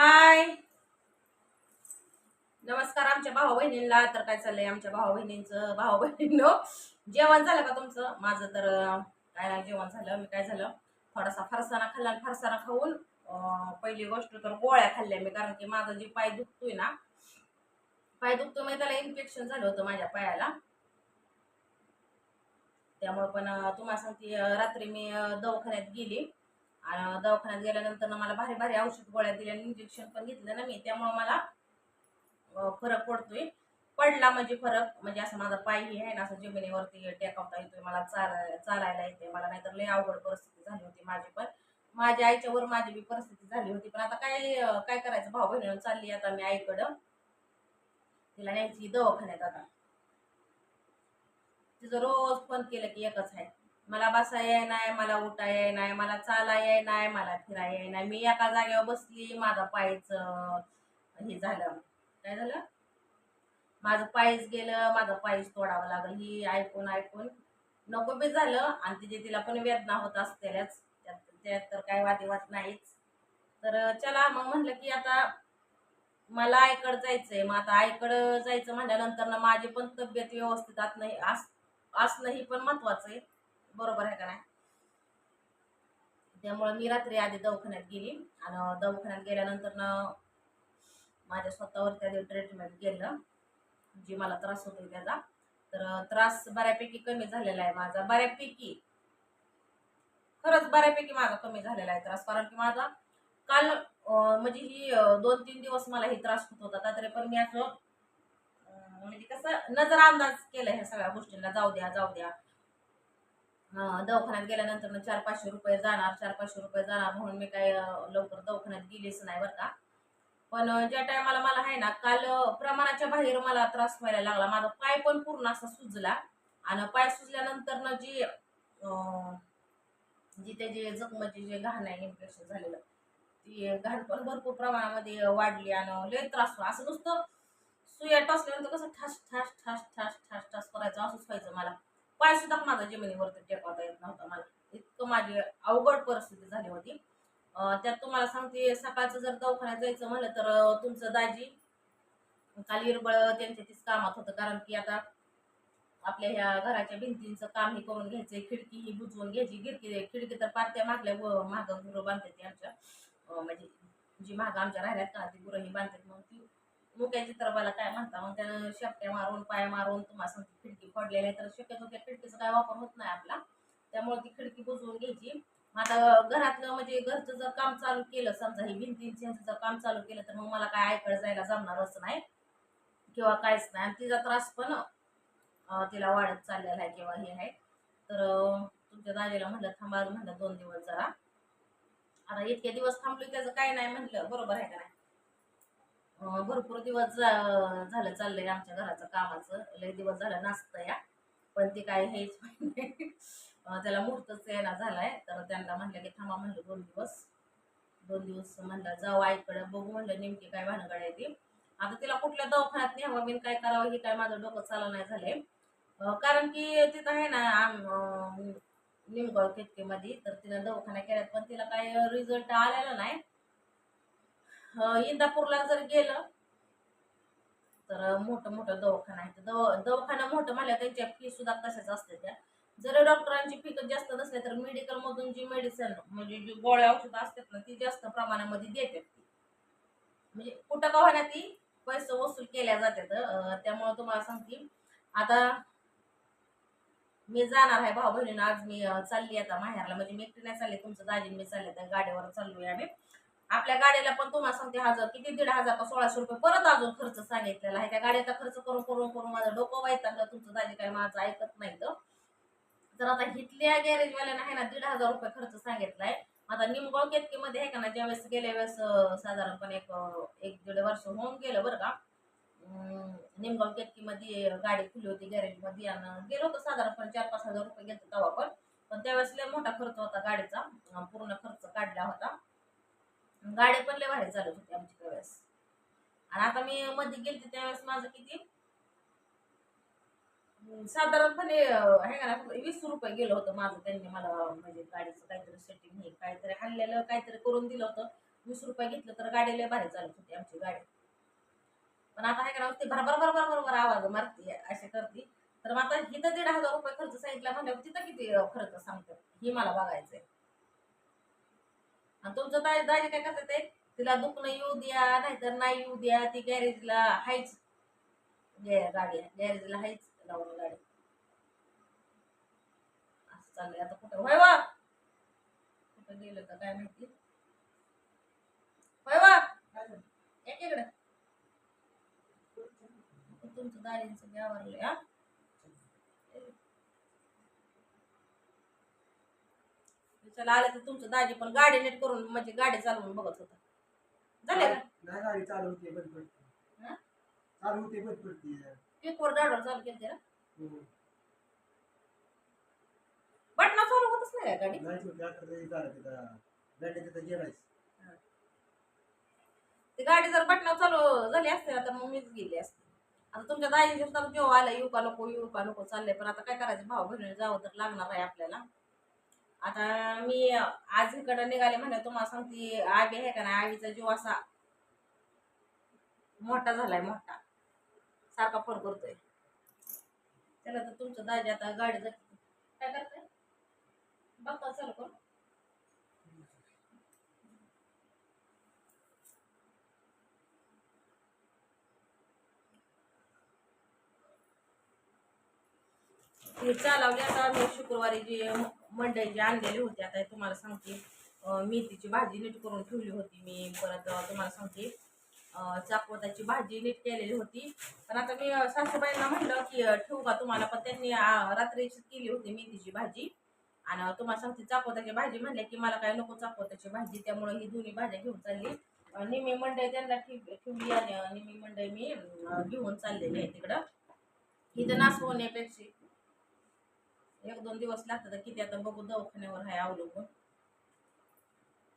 हाय. नमस्कार आमच्या भाऊ बहिणींना. तर काय चाललंय आमच्या भाऊ बहिणींचं? भाऊ बहिणींनो जेवण झालं का तुमचं? माझं तर काय नाही जेवण झालं. मी काय झालं? थोडासा फरसाणा खाल्ला आणि फरसाणा खाऊन पहिली गोष्ट तर गोळ्या खाल्ल्या मी. कारण की माझा जे पाय दुखतोय ना पाय दुखतो मी त्याला इन्फेक्शन झालं होतं माझ्या पायाला. त्यामुळे पण तुम्हाला सांगते रात्री मी दवाखान्यात गेली. आणि दवाखान्यात गेल्यानंतर ना मला भारी भारी औषध गोळ्या दिल्या आणि इंजेक्शन पण घेतलं ना मी. त्यामुळं मला फरक पडतोय. पडला म्हणजे फरक म्हणजे असं माझा पाय हे आहे ना असं जमिनीवरती टेकवता येतोय मला चालाय चालायला येते मला नाहीतर लय अवघड परिस्थिती झाली होती माझी पण. माझ्या आईच्यावर माझी बी परिस्थिती झाली होती. पण आता काय काय करायचं? भाऊ बहिणी चालली आता मी आईकडं. तिला न्यायची दवाखान्यात आता. तिचं रोज फोन केलं की एकच आहे. मला बसा याय नाही मला उठा याय नाही मला चाला याय नाही मला फिरा याय नाही. मी एका जागेवर बसली माझा पायच हे झालं. काय झालं? माझं पायच गेलं माझं पायच तोडावं लागलं. ही ऐकून ऐकून नको बी झालं. आणि तिथे तिला पण वेदना होत असतेल्याच त्यात त्यात तर काही वादेवाद नाहीच. तर चला मग म्हणलं की आता मला आईकडं जायचंय. मग आता आईकडं जायचं म्हटल्यानंतर ना माझी पण तब्येत व्यवस्थित असणं नाही असणं ही पण महत्वाचं आहे. बरोबर आहे का नाही? त्यामुळे मी रात्री आधी दवाखान्यात गेली आणि दवाखान्यात गेल्यानंतर ना माझ्या स्वतःवर त्या ट्रीटमेंट केलं. जी मला त्रास होतोय त्याचा. तर त्रास बऱ्यापैकी कमी झालेला आहे माझा. बऱ्यापैकी. खरंच बऱ्यापैकी माझा कमी झालेला आहे त्रास. कारण की माझा काल म्हणजे ही दोन तीन दिवस मला ही त्रास होत होता. का तरी पण मी असं म्हणजे कसं नजर अंदाज केला ह्या सगळ्या गोष्टींना. जाऊ द्या जाऊ द्या. दवाखान्यात गेल्यानंतर चार पाचशे रुपये जाणार चार पाचशे रुपये जाणार म्हणून मी काय लवकर दवाखान्यात गेलीच नाही बरं का. पण ज्या टायमाला मला आहे ना काल प्रमाणाच्या बाहेर मला त्रास व्हायला लागला. माझा पाय पण पूर्ण असा सुजला आणि पाय सुजल्यानंतर ना जी जी त्याचे जखमाचे जे घाण आहे इन्फेक्शन झालेलं ती घाण पण भरपूर प्रमाणामध्ये वाढली आणि लय त्रास असं नुसतं सुया टसल्यानंतर कसं ठास ठास ठास ठास ठास ठास करायचं असंच व्हायचं मला. पाय सुद्धा माझा जमिनीवरती टेकवता येत नव्हता. मला इतकं माझी अवघड परिस्थिती झाली होती. त्यात तुम्हाला सांगते सकाळचं जर दवाखान्यात जायचं म्हणलं तर तुमचं दाजी काल हिरबळ त्यांच्या तीच कामात होतं. कारण की आता आपल्या ह्या घराच्या भिंतींचं काम हे करून घ्यायचंय. खिडकी ही बुजवून घ्यायची. खिडकी खिडकी तर पारत्या मागल्या मागं गुरं बांधतात आमच्या. म्हणजे जी मागं आमच्या राहिल्यात का ती गुरं ही बांधतात. मग ती मुक्याची तरबाला काय म्हणता मग त्यानं शेपट्या मारून पाय मारून तुम्हाला सांगते खिडकी फोडलेली आहे तर शक्यतो त्या खिडकीचा काय वापर होत नाही आपला. त्यामुळे ती खिडकी बुजवून घ्यायची. आता घरातलं म्हणजे घरचं जर काम चालू केलं समजा हे भिंतींचं जर काम चालू केलं तर मग मला काय आईकडे जायला जमणारच नाही किंवा काहीच नाही. आणि तिचा त्रास पण तिला वाढत चाललेला आहे किंवा हे आहे. तर तुमच्या दाजीला म्हणलं थांबा म्हणलं दोन दिवस जरा. आता इतके दिवस थांबलो त्याचं काय नाही म्हटलं बरोबर आहे का नाही? भरपूर दिवस जा झालं चाललंय आमच्या घराचं कामाचं. लय दिवस झालं नाचतं या. पण ते काय हेच नाही. त्याला मुहूर्तच येणार झालाय. तर त्यांना म्हणलं की थांबा म्हणलं दोन दिवस. दोन दिवस म्हणलं जाऊ आईकडं बघू म्हणलं नेमकी काय भानगड आहे ती. आता तिला कुठल्या दवाखान्यात न्यावं मी काय करावं हे काय माझं डोकं चाललं नाही झालंय. कारण की तिथं आहे ना आम निमगाव केतकेमध्ये तर तिला दवाखाना केल्यात पण तिला काय रिझल्ट आलेला नाही. इंदापूरला जर गेलं तर मोठं मोठं दवाखाना आहे तर दवाखाना मोठं म्हणलं त्यांच्या फी सुद्धा तशाच असते त्या. जर डॉक्टरांची फी जास्त नसल्या तर मेडिकल मधून जी मेडिसिन म्हणजे जी गोळ्या औषधं असतात ना ती जास्त प्रमाणामध्ये देतात ती. म्हणजे कुठं का ती पैसे वसूल केल्या जातात. त्यामुळे तुम्हाला सांगते. आता मी जाणार आहे भाऊ बहिणीनं आज मी चालली आता माहेरला. म्हणजे मी एकटी नाही चालली तुमचं दाजी मी चालले त्या गाडीवर चाललोय आम्ही. आपल्या गाडीला पण तुम्हाला सांगते हजार किती दीड हजार का सोळाशे रुपये परत अजून खर्च सांगितलेला आहे. त्या गाडीचा खर्च करून करून करून माझं डोकं वाईट तुमचं दाजी काय माझं ऐकत नाही तर. तर आता हिथल्या गॅरेजवाल्यानं आहे ना दीड हजार रुपये खर्च सांगितलाय. आता निमगाव केतकीमध्ये आहे का ना ज्यावेळेस गेल्या वेळेस साधारणपणे एक एक दीड वर्ष होऊन गेलं बरं का निमगाव केतकीमध्ये गाडी खुली होती गॅरेजमध्ये आणि गेलो होतो साधारणपणे चार पाच हजार रुपये घेतो तेव्हा पण. पण त्यावेळेस लय मोठा खर्च होता गाडीचा. पूर्ण खर्च काढला होता. गाडी पण लय भारी चालत होती आमची त्यावेळेस आणि आता मी मध्ये गेलते त्यावेळेस माझं किती? साधारणपणे हे आहे का वीस रुपये गेलं होतं माझं त्यांनी मला म्हणजे गाडीचं काहीतरी सेटिंग हे काहीतरी हल्लेलं काहीतरी करून दिलं होतं. वीस रुपये घेतलं तर गाडी लय भारी चालत होती आमची गाडी. पण आता आहे का ना भरभर भरभर भरभर आवाज मारते असे करते. तर मग आता हिथं दीड हजार रुपये खर्च सांगितला म्हणल्यावर तिथं किती खर्च सांगतात हे मला बघायचंय. आणि तुमचं दाजी दाजी काय करतात ते? तिला दुखणं येऊ द्या नाहीतर नाही येऊ द्या ती गॅरेजला हायच. म्हणजे गे- गाडी गॅरेजला हायच लावून गाडी. असं चाललंय. आता कुठं? होय वा कुठं गेलं का काय माहिती? होय वा एक तुमचं दाजींचं गावारले हा? चला आलं तर तुमचं दाजी पण गाडी नीट करून म्हणजे गाडी चालवून बघत होता. झाले का? नाही गाडी चालू होते बंद पडते. हा? चालू होते बंद पडते. पिकवर डाडवर चालू केली ना? हम्म. बटना चालू होतच नाही का गाडी? नाही होते आता तरी झालं तिथं गाडी तिथं गेलायच ती गाडी जर बटना चालू झाली असते ना तर मग मीच गेली असते. आता तुमच्या दाजीच्या तर जेव्हा आला येऊ का नको येऊ का नको चाललंय पण आता काय करायचं? भाऊ बहिणी जावं तर लागणार आहे आपल्याला. आता मी आज इकडं निघाले म्हणे तुम्हाला सांगते आगी आहे का नाही? आगीचा जीव असा मोठा झालाय मोठा. सारखा फोन करतोय. त्याला तर तुमचं दाजी आता गाडी जात काय करतोय? बघता चालू करू चालवली आता मी शुक्रवारी जे मंडई जे आणलेली होती. आता तुम्हाला सांगते मेथीची भाजी नीट करून ठेवली होती मी. परत तुम्हाला सांगते चाकवताची भाजी नीट केलेली होती. पण आता मी सासूबाईंना म्हणलं की ठेवू का तुम्हाला? पण त्यांनी रात्रीची केली होती मेथीची भाजी. आणि तुम्हाला सांगते चाकवताची भाजी म्हणल्या की मला काय नको चाकवताची भाजी. त्यामुळे ही दोन्ही भाज्या घेऊन चालली. निमी मंडई त्यांना ठेव- ठेवली आणि निमी मंडई मी घेऊन चाललेली आहे तिकडं. इथं नास होण्यापेक्षा एक दोन दिवस लागतात किती आता बघू दवाखान्यावर आहे अवलंबून.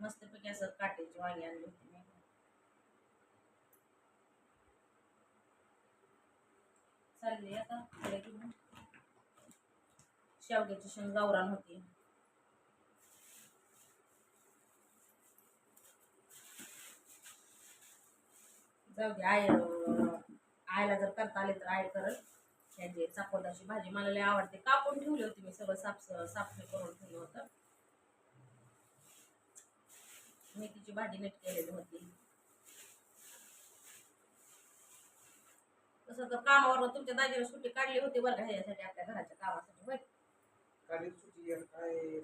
मस्तपैकी असं काटेची वांगी आणली होती मी. चालली आता घेऊन. शेवग्याची शेंग गावरान होती. जाऊ दे आय आयला जर करता आले तर आय करत ह्याची चापोदाची भाजी मला लय आवडते कापून ठेवली होती मी सगळं साफ साफ करून ठेवलं होतं मेथीची भाजी नीट केलेली होती तसं तर कामावर तुमच्या दाजीने सुट्टी काढली होती बरं का ह्यासाठी आपल्या घराच्या कामासाठी होय गाडी काय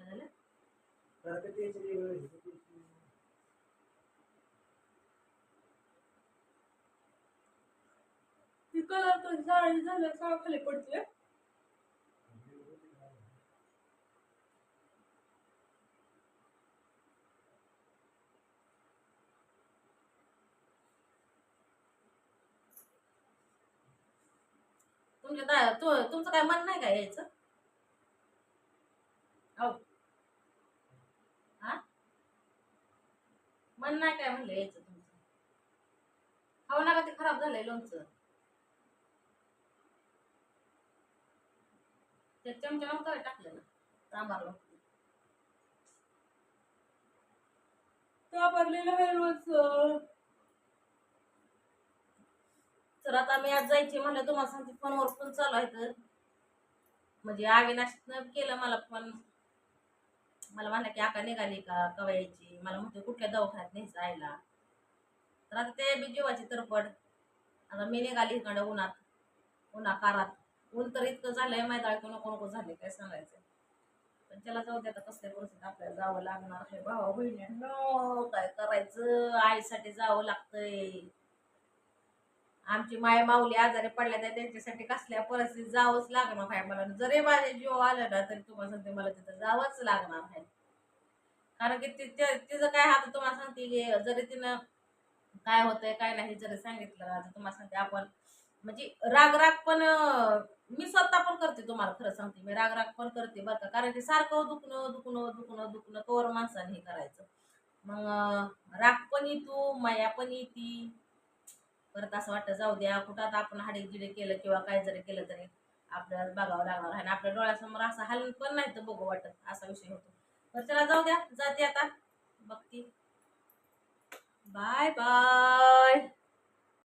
झालं? ते कलर तर जाळी झालं खाली पडतोय तुमच्या दा तू तुमचं काय मन नाही का यायचं औ हा मन नाही काय म्हणलं यायचं तुमचं? खाऊ नका ते खराब झालंय लोणचं. ते चमचा नव्हतं टाकलं ना सांबारला सांबारलेलं आहे लोणचं. तर आता मी आज जायची म्हणलं तुम्हाला सांगते फोनवर फोन चालू आहे तर. म्हणजे अविनाशनं केलं मला फोन मला म्हणलं की आका निघाली का कवयाची? मला म्हणते कुठल्या दवाखान्यात न्यायचं आईला तर आता ते बी जीवाची तरपड आता मी निघाली इकडं उन्हात उन्हा कारात. ऊन तर इतकं झालंय मैदाळ की नको नको झाले काय सांगायचं? पण त्याला जाऊ दे आता कसल्या परिस्थितीत आपल्याला जावं लागणार आहे. भावा बहिणी काय करायचं? आईसाठी जावं लागतंय. आमची माय माऊली आजारी पडल्या तर त्यांच्यासाठी कसल्या परिस्थितीत जावंच लागणार आहे मला. जरी माझ्या जीव आलं ना तरी तुम्हाला सांगते मला तिथं जावंच लागणार आहे कारण की ति- त्या- तिचं काय आता तुम्हाला सांगते की जरी तिनं काय होतंय काय नाही जरी सांगितलं आता तुम्हाला सांगते आपण म्हणजे राग राग पण मी स्वतः पण करते तुम्हाला खरं सांगते मी राग राग पण करते बरं का. कारण की सारखं दुखणं दुखणं दुखणं दुखणं कवर माणसाने हे करायचं. मग राग पण येतो माया पण येते. परत असं वाटतं जाऊ द्या कुठं आता आपण हाडी जिडे केलं किंवा काय जरी केलं तरी आपल्याला बघावं लागणार. आहे आणि आपल्या डोळ्यासमोर असं हलून पण नाही तर बघू वाटत असा विषय होतो. तर चला जाऊ द्या जाते आता. बघती. Bye bye